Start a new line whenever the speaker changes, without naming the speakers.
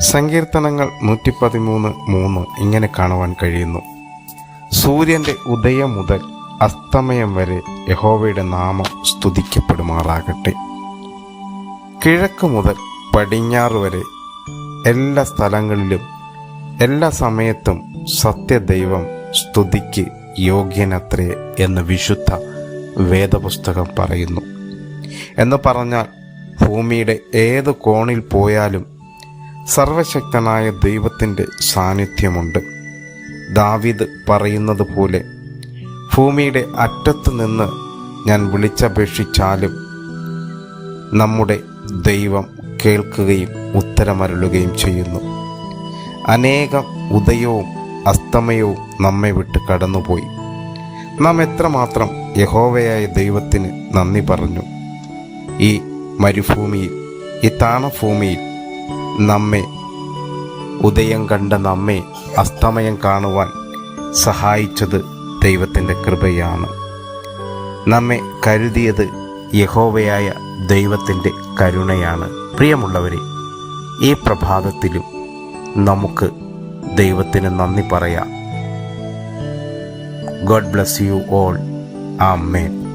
സങ്കീർത്തനങ്ങൾ നൂറ്റി പതിമൂന്ന് മൂന്ന് ഇങ്ങനെ കാണുവാൻ കഴിയുന്നു. സൂര്യന്റെ ഉദയം മുതൽ അസ്തമയം വരെ യഹോവയുടെ നാമം സ്തുതിക്കപ്പെടുമാറാകട്ടെ. കിഴക്ക് മുതൽ പടിഞ്ഞാറ് വരെ എല്ലാ സ്ഥലങ്ങളിലും എല്ലാ സമയത്തും സത്യദൈവം സ്തുതിക്ക് യോഗ്യനത്രേ എന്ന് വിശുദ്ധ വേദപുസ്തകം പറയുന്നു. എന്ന് പറഞ്ഞാൽ ഭൂമിയുടെ ഏത് കോണിൽ പോയാലും സർവശക്തനായ ദൈവത്തിന്റെ സാന്നിധ്യമുണ്ട്. ദാവിദ് പറയുന്നത് പോലെ ഭൂമിയുടെ അറ്റത്ത് നിന്ന് ഞാൻ വിളിച്ചപേക്ഷിച്ചാലും നമ്മുടെ ദൈവം കേൾക്കുകയും ഉത്തരമരുളുകയും ചെയ്യുന്നു. അനേകം ഉദയവും അസ്തമയവും നമ്മെ വിട്ട് കടന്നുപോയി. നാം എത്രമാത്രം യഹോവയായ ദൈവത്തിന് നന്ദി പറഞ്ഞു. ഈ മരുഭൂമിയിൽ ഈ താണഭൂമിയിൽ നമ്മെ. ഉദയം കണ്ട നമ്മെ അസ്തമയം കാണുവാൻ സഹായിച്ചത് ദൈവത്തിന്റെ കൃപയാണ്. നമ്മെ കരുതിയത് യഹോവയായ ദൈവത്തിന്റെ കരുണയാണ്. പ്രിയമുള്ളവരെ ഈ പ്രഭാതത്തിലും നമുക്ക് ദൈവത്തിന് നന്ദി പറയാം. God bless you all. Amen.